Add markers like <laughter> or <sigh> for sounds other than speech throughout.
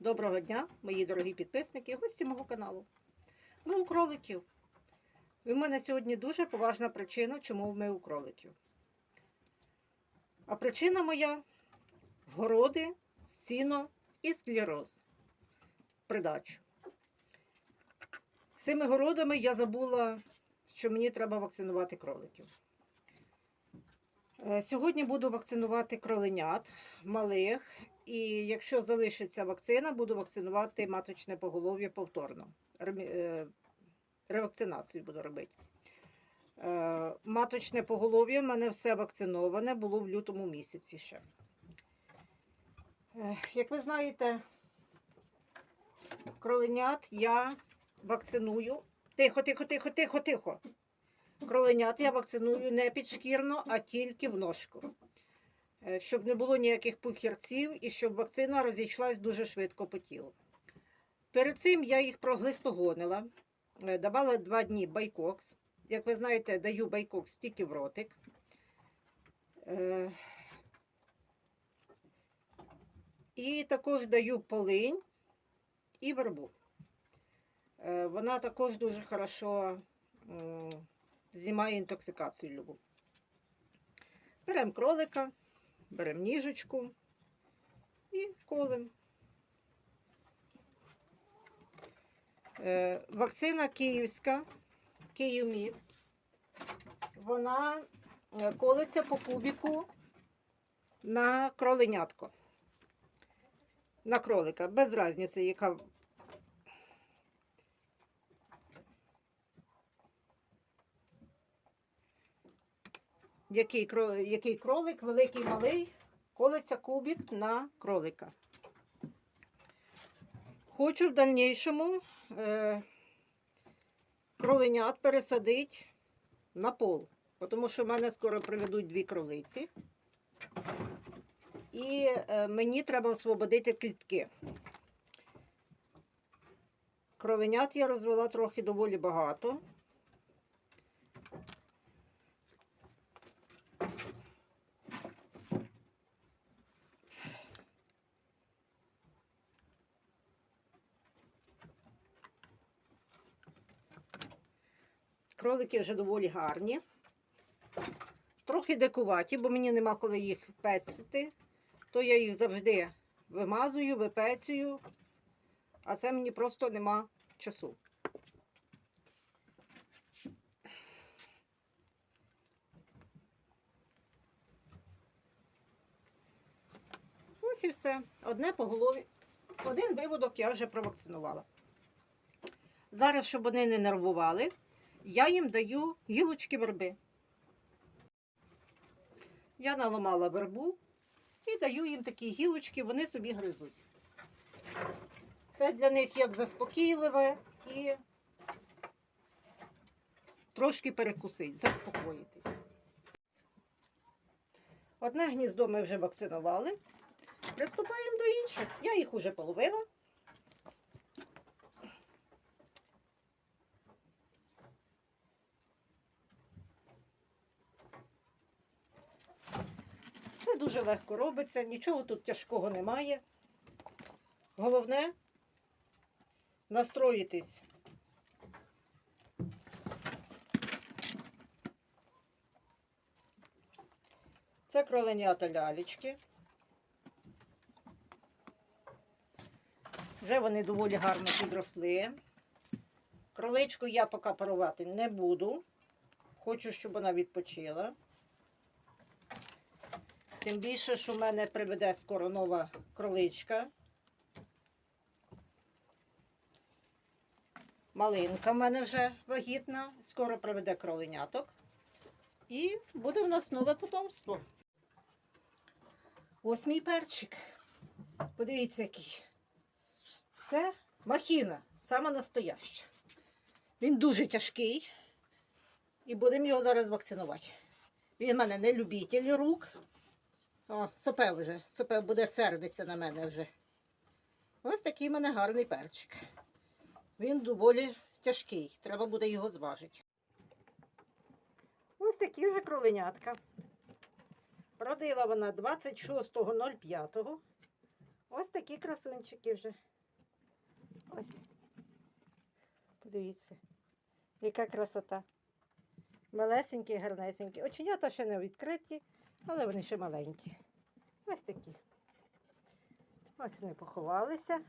Доброго дня, мої дорогі підписники, гості мого каналу. Ми у кроликів. І в мене сьогодні дуже поважна причина, чому ми у кроликів. А причина моя городи, сіно і склероз. Придачу. Цими городами я забула, що мені треба вакцинувати кроликів. Е, Сьогодні буду вакцинувати кроленят малих, і якщо залишиться вакцина, буду вакцинувати маточне поголов'я повторно. Е, Ревакцинацію буду робити. Е, Маточне поголов'я в мене все вакциноване, було в лютому місяці ще. Е, Як ви знаєте, кроленят я вакциную. Тихо, тихо, тихо, тихо, тихо. Кроленят я вакциную не підшкірно, а тільки в ножку. Е, Щоб не було ніяких пухірців і щоб вакцина розійшлась дуже швидко по тілу. Перед цим я їх проглистогонила, е, давала два дні байкокс. Як ви знаєте, даю байкокс тільки в ротик. Е, І також даю полинь і вербу. Вона також дуже хорошо знімає інтоксикацію любу. Беремо кролика, беремо ніжечку і колем. Е, Вакцина київська, Київмікс. Вона е, колиться по кубіку на кроленятко. На кролика, без різниці, яка який, який кролик, великий, малий, колиться кубик на кролика. Хочу в дальнішому е, кроленят пересадити на пол, тому що в мене скоро приведуть дві кролиці. І е, мені треба освободити клітки. Кроленят я розвела трохи доволі багато. Кролики вже доволі гарні. Трохи дикуваті, бо мені нема коли їх пецити. То я їх завжди вимазую, випецюю, а це мені просто нема часу. Ось і все. Одне по голові. Один виводок я вже провакцинувала. Зараз, щоб вони не нервували, я їм даю гілочки верби. Я наламала вербу і даю їм такі гілочки, вони собі гризуть. Це для них як заспокійливе і трошки перекусить, заспокоїтись. Одне гніздо ми вже вакцинували. Приступаємо до інших. Я їх уже половила. Це дуже легко робиться, нічого тут тяжкого немає. Головне настроїтись. Це кроленята лялечки. Вже вони доволі гарно підросли. Кроличку я поки парувати не буду. Хочу, щоб вона відпочила. Тим більше, що в мене приведе скоро нова кроличка. Малинка в мене вже вагітна, скоро приведе кроленяток. І буде в нас нове потомство. Ось мій перчик. Подивіться, який. Це махіна, саме настояща. Він дуже тяжкий. І будемо його зараз вакцинувати. Він в мене не любитель рук. О, сопе вже. Сопе буде сердитися на мене вже. Ось такий в мене гарний перчик. Він доволі тяжкий. Треба буде його зважити. Ось такі вже кроленятка. Родила вона 26.05. Ось такі красунчики вже. Ось. Подивіться, яка красота. Малесенькі, гарнесенькі. Оченята ще не відкриті, але вони ще маленькі. Ось такі. Ось вони поховалися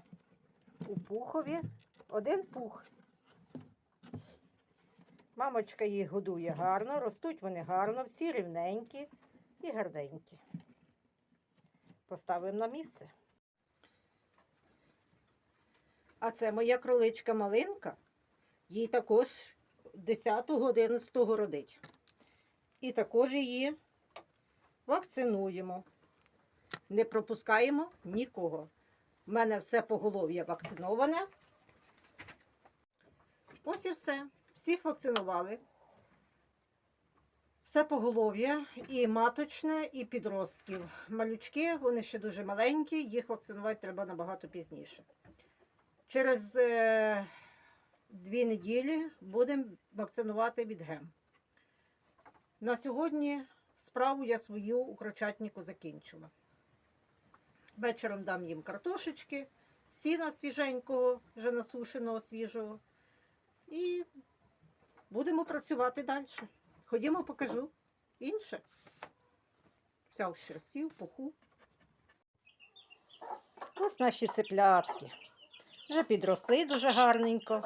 у пухові. Один пух. Мамочка їх годує гарно, ростуть вони гарно, всі рівненькі і гарненькі. Поставимо на місце. А це моя кроличка малинка. Їй також 10-11 родить. І також її вакцинуємо. Не пропускаємо нікого. У мене все поголов'я вакциноване. Ось і все. Всіх вакцинували. Все поголов'я, і маточне, і підростків. Малючки, вони ще дуже маленькі, їх вакцинувати треба набагато пізніше. Через е, дві неділі будемо вакцинувати від гем. На сьогодні справу я свою у крочатнику закінчила. Вечором дам їм картошечки, сіна свіженького, вже насушеного свіжого. І будемо працювати далі. Ходімо, покажу інше. Вся в пуху. Ось наші цеплятки. Вже підросли дуже гарненько.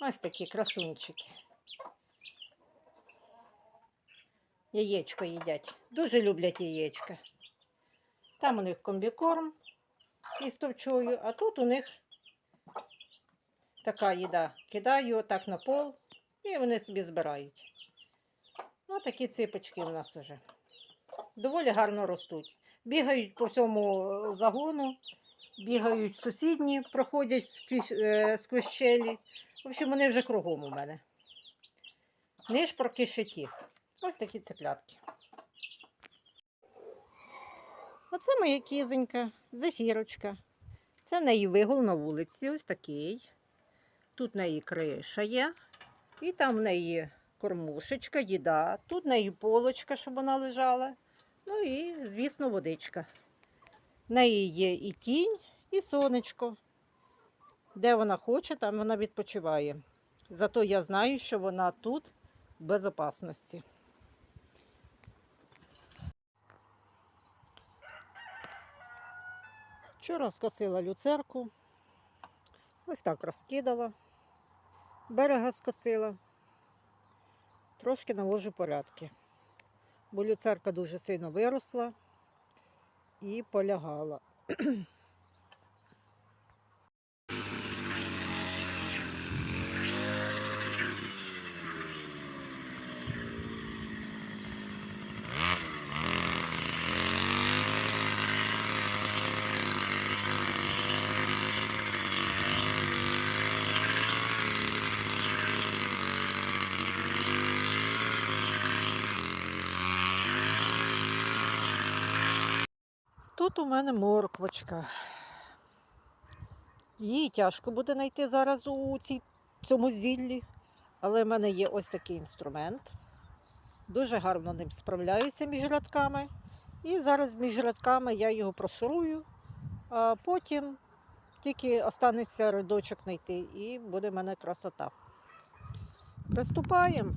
Ось такі красунчики. Яєчко їдять. Дуже люблять яєчка. Там у них комбікорм із товчою, а тут у них така їда. Кидаю отак на пол і вони собі збирають. Ось такі ципочки у нас вже. Доволі гарно ростуть. Бігають по всьому е, загону, бігають сусідні, проходять сквозь, е, сквозь щелі. В общем, вони вже кругом у мене. Нишпорки шиті. Ось такі цеплятки. Оце моя кізонька, зефірочка. Це в неї вигул на вулиці, ось такий. Тут в неї криша є. І там в неї кормушечка, їда. Тут в неї полочка, щоб вона лежала. Ну і, звісно, водичка. В неї є і тінь, і сонечко. Де вона хоче, там вона відпочиває. Зато я знаю, що вона тут в безопасності. Вчора скосила люцерку. Ось так розкидала. Берега скосила. Трошки навожу порядки. Бо люцерка дуже сильно виросла і полягала. <clears throat> Тут у мене морквочка. Її тяжко буде знайти зараз у цій, цьому зіллі, але в мене є ось такий інструмент. Дуже гарно ним справляюся між рядками. І зараз між рядками я його прошурую, а потім тільки останеться рядочок знайти і буде в мене красота. Приступаємо.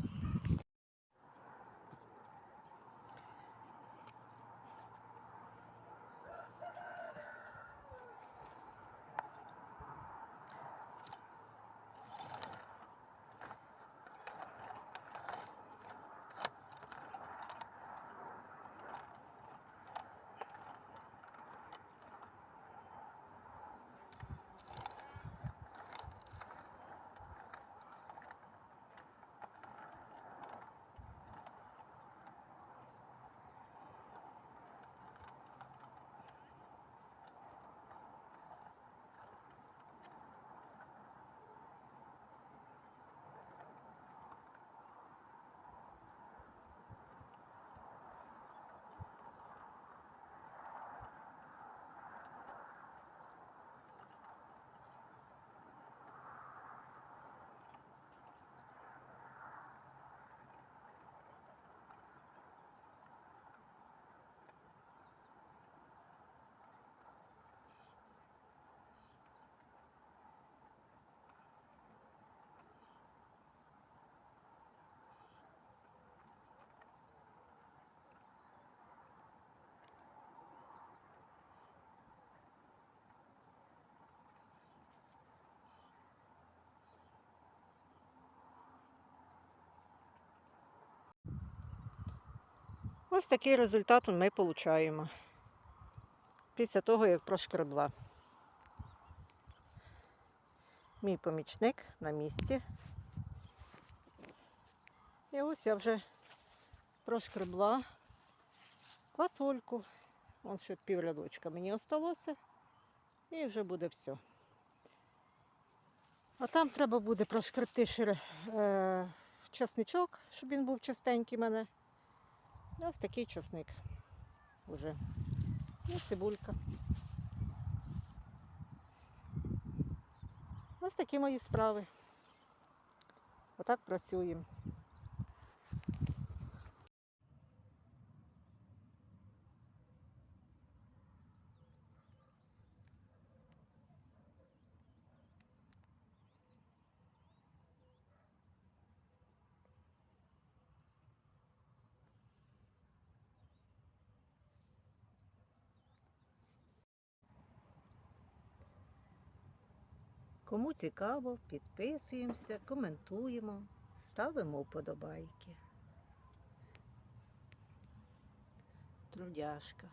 Ось такий результат ми отримуємо після того, як прошкребла. Мій помічник на місці. І ось я вже прошкребла квасольку. Вон ще пів рядочка мені осталося. І вже буде все. А там треба буде прошкребти ще е, часничок, щоб він був чистенький в мене. Ось такий часник уже. І цибулька. Ось такі мої справи. Отак працюємо. Кому цікаво, підписуємося, коментуємо, ставимо вподобайки. Трудяшка.